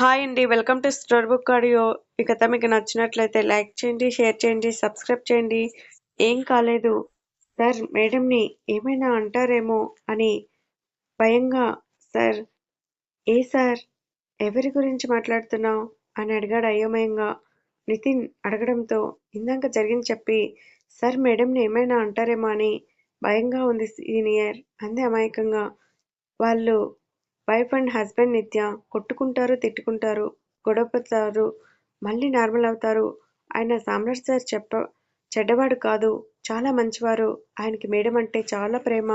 Hi అండి welcome to store book audio ఈ కథ మీకు నచ్చినట్లయితే లైక్ చేయండి షేర్ చేయండి సబ్స్క్రైబ్ చేయండి. ఏం కాలేదు. సార్ మేడంని ఏమైనా అంటారేమో అని భయంగా సార్ ఏ సార్ ఎవరి గురించి మాట్లాడుతున్నావు? అని అడిగాడు అయోమయంగా. నితిన్ అడగడంతో ఇందాక జరిగింది చెప్పి సార్ మేడంని ఏమైనా అంటారేమో అని భయంగా ఉంది సీనియర్ అంది అమాయకంగా. వాళ్ళు వైఫ్ అండ్ హస్బెండ్ నిత్య కొట్టుకుంటారు తిట్టుకుంటారు గొడవపడతారు మళ్ళీ నార్మల్ అవుతారు. ఆయన సామ్రాట్ సార్ చెప్ప చెడ్డవాడు కాదు చాలా మంచివారు. ఆయనకి మేడం అంటే చాలా ప్రేమ.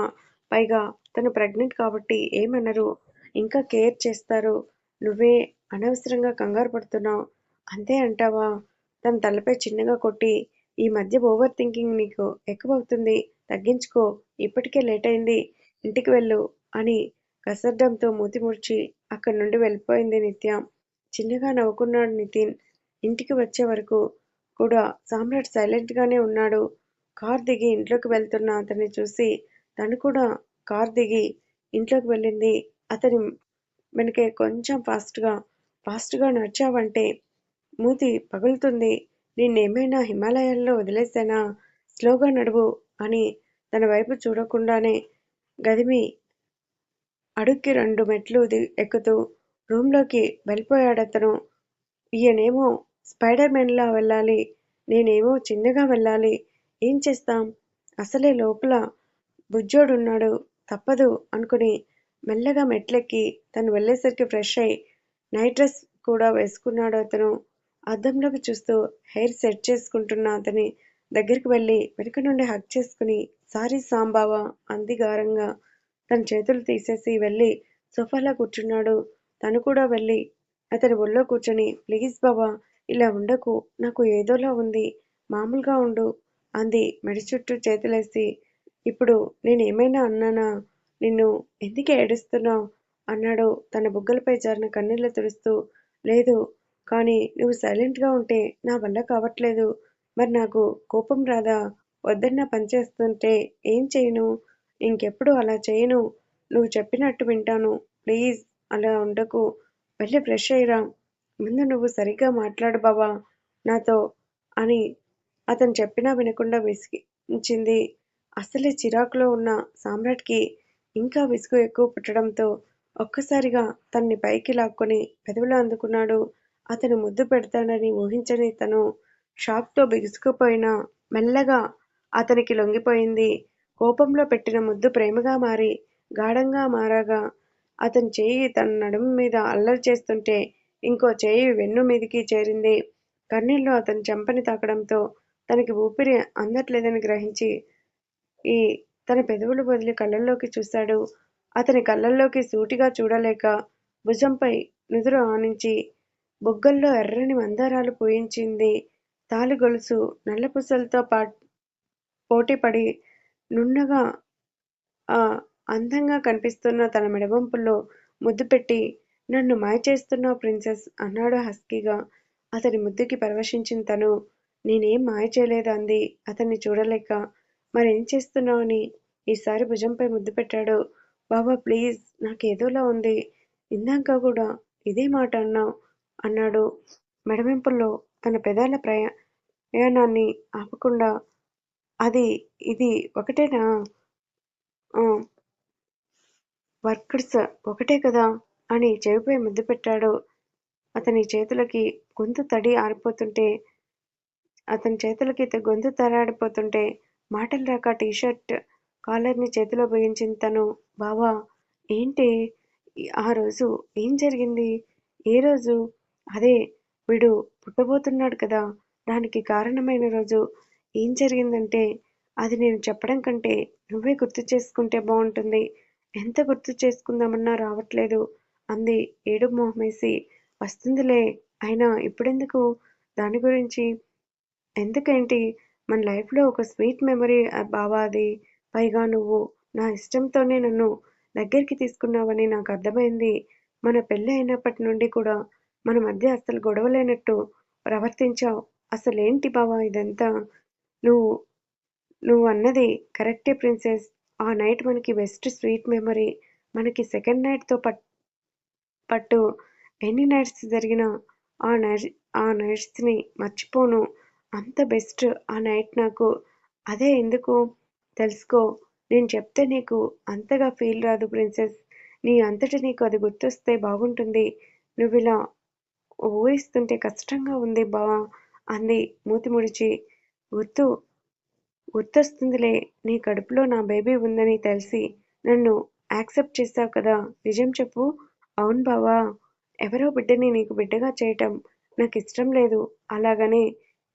పైగా తను ప్రెగ్నెంట్ కాబట్టి ఏమనరు. ఇంకా కేర్ చేస్తారు. నువ్వే అనవసరంగా కంగారు పడుతున్నావు. అంతే అంటావా? తన తలపై చిన్నగా కొట్టి ఈ మధ్య ఓవర్ థింకింగ్ నీకు ఎక్కువవుతుంది. తగ్గించుకో. ఇప్పటికే లేట్ అయింది. ఇంటికి వెళ్ళు అని కసర్డంతో మూతి ముడిచి అక్కడి నుండి వెళ్ళిపోయింది నిత్య. చిన్నగా నవ్వుకున్నాడు నితిన్. ఇంటికి వచ్చే వరకు కూడా సామ్రాట్ సైలెంట్గానే ఉన్నాడు. కార్ దిగి ఇంట్లోకి వెళ్తున్న అతన్ని చూసి తను కూడా కార్ దిగి ఇంట్లోకి వెళ్ళింది. అతని వెనకే కొంచెం ఫాస్ట్గా ఫాస్ట్గా నడిచావంటే మూతి పగులుతుంది. నిన్నేమైనా హిమాలయాల్లో వదిలేసానా స్లోగా నడువు అని తన వైపు చూడకుండానే గదిమి అడుక్కి రెండు మెట్లు ఎక్కుతూ రూంలోకి వెళ్ళిపోయాడతను. ఈయనేమో స్పైడర్ మెన్లా వెళ్ళాలి నేనేమో చిన్నగా వెళ్ళాలి ఏం చేస్తాం? అసలే లోపల బుజ్జోడున్నాడు తప్పదు అనుకుని మెల్లగా మెట్లెక్కి తను వెళ్ళేసరికి ఫ్రెష్ అయి నైట్ డ్రెస్ కూడా వేసుకున్నాడు అతను. అద్దంలోకి చూస్తూ హెయిర్ సెట్ చేసుకుంటున్న అతని దగ్గరికి వెళ్ళి వెనుక నుండి హక్ చేసుకుని సారీ సాంబావా అంది గారంగా. తన చేతులు తీసేసి వెళ్ళి సోఫాలో కూర్చున్నాడు. తను కూడా వెళ్ళి అతని ఒళ్ళో కూర్చొని ప్లీజ్ బాబా ఇలా ఉండకు నాకు ఏదోలా ఉంది మామూలుగా ఉండు అంది మెడి చుట్టూ చేతులేసి. ఇప్పుడు నేనేమైనా అన్నానా నిన్ను ఎందుకు ఏడుస్తున్నావు? అన్నాడు తన బుగ్గలపై జారిన కన్నీళ్ళు తుడుస్తూ. లేదు కానీ నువ్వు సైలెంట్గా ఉంటే నా వల్ల కావట్లేదు. మరి నాకు కోపం రాదా? వద్దన్న పనిచేస్తుంటే ఏం చేయను? ఇంకెప్పుడు అలా చేయను. నువ్వు చెప్పినట్టు వింటాను. ప్లీజ్ అలా ఉండకు. వెళ్ళి ఫ్రెష్ అయ్యిరా ముందు నువ్వు సరిగ్గా మాట్లాడు బావా నాతో అని అతను చెప్పినా వినకుండా విసిగించింది. అసలే చిరాకులో ఉన్న సామ్రాట్కి ఇంకా విసుగు ఎక్కువ పుట్టడంతో ఒక్కసారిగా తన్ని పైకి లాక్కొని పెదవులు అందుకున్నాడు. అతను ముద్దు పెడతాడని ఊహించని తను షాక్తో బిగుసుకుపోయినా మెల్లగా అతనికి లొంగిపోయింది. కోపంలో పెట్టిన ముద్దు ప్రేమగా మారి గాఢంగా మారగా అతని చేయి తన నడుము మీద అల్లరి చేస్తుంటే ఇంకో చేయి వెన్ను మీదికి చేరింది. కన్నీళ్ళు అతని చెంపని తాకడంతో తనకి ఊపిరి అందట్లేదని గ్రహించి ఈ తన పెదవులు వదిలి కళ్ళల్లోకి చూశాడు అతని కళ్ళల్లోకి సూటిగా చూడలేక భుజంపై నుదురు ఆనించి బుగ్గల్లో ఎర్రని మందారాలు పూయించింది. తాలి గొలుసు నల్లపూసలతో పా పోటీపడి నున్నగా ఆ అందంగా కనిపిస్తున్న తన మెడవంపుల్లో ముద్దు పెట్టి నన్ను మాయచేస్తున్నావు ప్రిన్సెస్ అన్నాడు హస్కీగా. అతని ముద్దుకి పరవశించిన తను నేనేం మాయ చేయలేదు అంది. అతన్ని చూడలేక మరేం చేస్తున్నావు అని ఈసారి భుజంపై ముద్దు పెట్టాడు. బాబా ప్లీజ్ నాకేదోలా ఉంది. ఇందాక కూడా ఇదే మాట అన్నావు అన్నాడు. మెడవెంపుల్లో తన పెదాల ప్రయా ప్రయాణాన్ని ఆపకుండా అది ఇది ఒకటేనా? వర్కర్స్ ఒకటే కదా? అని చెవిపై ముద్దు పెట్టాడు. అతని చేతులకి గొంతు తడి ఆరిపోతుంటే అతని చేతులకి గొంతు తరాడిపోతుంటే మాటలు రాక టీషర్ట్ కాలర్ని చేతిలో బిగించింది తను బావా ఏంటి? ఆ రోజు ఏం జరిగింది? ఏ రోజు? అదే వీడు పుట్టబోతున్నాడు కదా. దానికి కారణమైన రోజు. ఏం జరిగిందంటే అది నేను చెప్పడం కంటే నువ్వే గుర్తు చేసుకుంటే బాగుంటుంది ఎంత గుర్తు చేసుకుందామన్నా రావట్లేదు. అంది. ఏడు మొహమేసి వస్తుందిలే. అయినా ఇప్పుడెందుకు? దాని గురించి ఎందుకేంటి? మన లైఫ్లో ఒక స్వీట్ మెమరీ బావా అది. పైగా నువ్వు నా ఇష్టంతోనే నన్ను దగ్గరికి తీసుకున్నావని నాకు అర్థమైంది. మన పెళ్ళి అయినప్పటి నుండి కూడా మన మధ్య అసలు గొడవలేనట్టు ప్రవర్తించావు. అసలేంటి బావా ఇదంతా? నువ్వు నువ్వు అన్నది కరెక్టే ప్రిన్సెస్. ఆ నైట్ మనకి బెస్ట్ స్వీట్ మెమరీ. మనకి సెకండ్ నైట్తో పట్ పట్టు ఎన్ని నైట్స్ జరిగినా ఆ నైట్ ఆ నైట్స్ని మర్చిపోను. అంత బెస్ట్ ఆ నైట్ నాకు. అదే ఎందుకు? తెలుసుకో. నేను చెప్తే నీకు అంతగా ఫీల్ రాదు ప్రిన్సెస్. నీ అంతటి నీకు అది గుర్తొస్తే బాగుంటుంది. నువ్వు ఇలా ఊహిస్తుంటే కష్టంగా ఉంది బావా అంది మూతి ముడిచి. గుర్తు గుర్తొస్తుందిలే నీ కడుపులో నా బేబీ ఉందని తెలిసి నన్ను యాక్సెప్ట్ చేస్తావు కదా నిజం చెప్పు. అవును బావా ఎవరో బిడ్డని నీకు బిడ్డగా చేయటం నాకు ఇష్టం లేదు. అలాగనే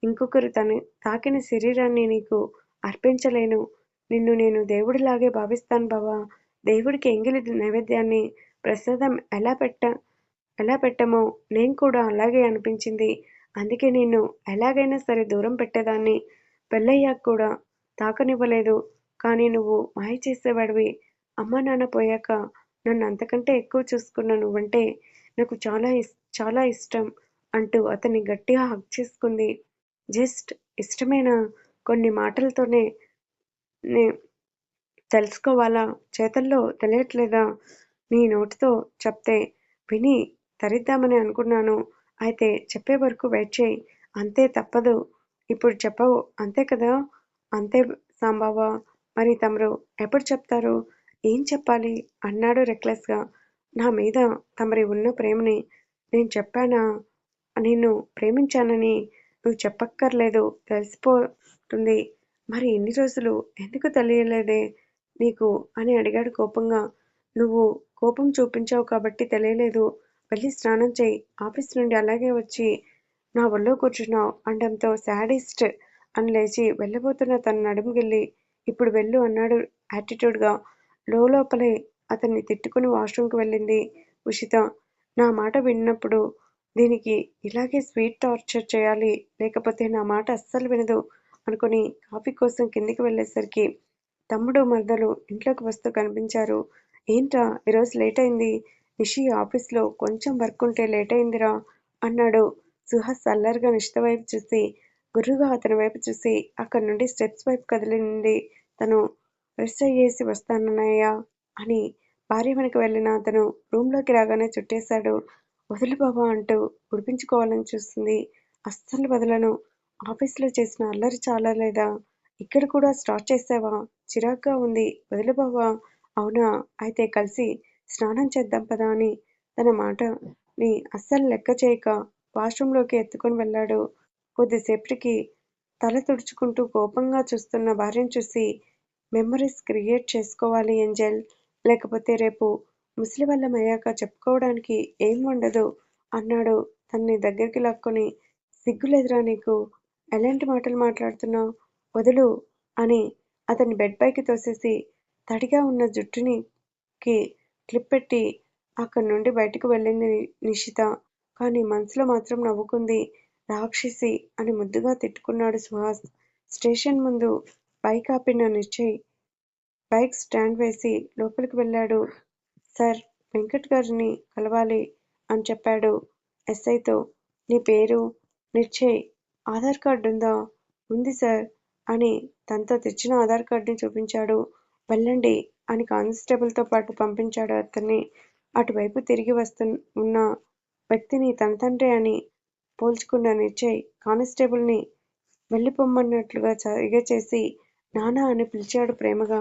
ఇంకొకరు తను తాకిన శరీరాన్ని నీకు అర్పించలేను. నిన్ను నేను దేవుడిలాగే భావిస్తాను బావా. దేవుడికి ఎంగిలి నైవేద్యాన్ని ప్రసాదం ఎలా పెట్ట ఎలా పెట్టమో నేను కూడా అలాగే అనిపించింది. అందుకే నేను ఎలాగైనా సరే దూరం పెట్టేదాన్ని. పెళ్ళయ్యాక కూడా తాకనివ్వలేదు. కానీ నువ్వు మాయ చేసేవాడివి. అమ్మ నాన్న పోయాక నన్ను అంతకంటే ఎక్కువ చూసుకున్న నువ్వంటే నాకు చాలా ఇస్ చాలా ఇష్టం అంటూ అతన్ని గట్టిగా హక్ చేసుకుంది. జస్ట్ ఇష్టమైన? కొన్ని మాటలతోనే నే తెలుసుకోవాలా? చేతల్లో తెలియట్లేదా? నీ నోటితో చెప్తే విని తరిద్దామని అనుకున్నాను. అయితే చెప్పే వరకు వెయిట్ చేయి. అంతే తప్పదు. ఇప్పుడు చెప్పవు. అంతే కదా? అంతే సాంబావా? మరి తమరు ఎప్పుడు చెప్తారు? ఏం చెప్పాలి? అన్నాడు రెక్లెస్గా నా మీద తమరి ఉన్న ప్రేమని నేను చెప్పానా? నిన్ను ప్రేమించానని నువ్వు చెప్పక్కర్లేదు. తెలిసిపోతుంది. మరి ఎన్ని రోజులు? ఎందుకు తెలియలేదే నీకు? అని అడిగాడు కోపంగా. నువ్వు కోపం చూపించావు కాబట్టి తెలియలేదు. వెళ్ళి స్నానం చేయి. ఆఫీస్ నుండి అలాగే వచ్చి నా ఒళ్ళో కూర్చున్నావు అనడంతో శాడిస్ట్ అని లేచి వెళ్ళబోతున్న తన నడుముకెళ్ళి ఇప్పుడు వెళ్ళు అన్నాడు యాటిట్యూడ్గా. లోపలే అతన్ని తిట్టుకుని వాష్రూమ్కి వెళ్ళింది ఉషిత. నా మాట విన్నప్పుడు దీనికి ఇలాగే స్వీట్ టార్చర్ చేయాలి లేకపోతే నా మాట అస్సలు వినదు అనుకుని కాఫీ కోసం కిందికి వెళ్ళేసరికి తమ్ముడు మరదలు ఇంట్లోకి వస్తూ కనిపించారు. ఏంట్రా ఈరోజు లేట్ అయింది. నిషి ఆఫీస్లో కొంచెం వర్క్ ఉంటే లేట్ అయిందిరా అన్నాడు. సుహాస్ అల్లరిగా నిష్త వైపు చూసి గుర్రుగా అతని వైపు చూసి అక్కడి నుండి స్టెప్స్ వైపు కదిలింది. తను రెస్ట్ అయ్యేసి వస్తానన్నయ్యా అని భార్య వెనక వెళ్ళిన అతను రూమ్లోకి రాగానే చుట్టేశాడు. వదులు బాబా అంటూ ఉడిపించుకోవాలని చూస్తుంది. అస్సలు వదలను. ఆఫీస్లో చేసిన అల్లరి చాలా లేదా ఇక్కడ కూడా స్టార్ట్ చేసావా? చిరాగ్గా ఉంది. వదిలు బాబా. అవునా? అయితే కలిసి స్నానం చేద్దాం పదా అని తన మాటని అస్సలు లెక్క చేయక వాష్రూంలోకి ఎత్తుకొని వెళ్ళాడు. కొద్దిసేపటికి తల తుడుచుకుంటూ కోపంగా చూస్తున్న భార్యను చూసి మెమరీస్ క్రియేట్ చేసుకోవాలి ఏంజెల్ లేకపోతే రేపు ముసలివల్లం అయ్యాక చెప్పుకోవడానికి ఏం ఉండదు అన్నాడు. తన్ని దగ్గరికి లాక్కొని సిగ్గులేదురా నీకు ఎలాంటి మాటలు మాట్లాడుతున్నావు వదులు అని అతని బెడ్ పైకి తోసేసి తడిగా ఉన్న జుట్టుని క్లిప్ పెట్టి అక్కడి నుండి బయటకు వెళ్ళింది నిషిత. కానీ మనసులో మాత్రం నవ్వుకుంది. రాక్షసి అని ముద్దుగా తిట్టుకున్నాడు సుహాస్. స్టేషన్ ముందు బైక్ ఆపిన నిశ్చయ్. బైక్ స్టాండ్ వేసి లోపలికి వెళ్ళాడు. సార్ వెంకట్ గారిని కలవాలి అని చెప్పాడు ఎస్ఐతో. నీ పేరు నిశ్చయ్. ఆధార్ కార్డు ఉందా? ఉంది సార్ అని తనతో తెచ్చిన ఆధార్ కార్డుని చూపించాడు. వెళ్ళండి అని కానిస్టేబుల్తో పాటు పంపించాడు అతన్ని. అటువైపు తిరిగి వస్తు ఉన్న వ్యక్తిని తన తండ్రి అని పోల్చుకున్న నిశ్చయ్ కానిస్టేబుల్ని వెళ్ళిపోమ్మన్నట్లుగా సైగ చేసి నానా అని పిలిచాడు ప్రేమగా.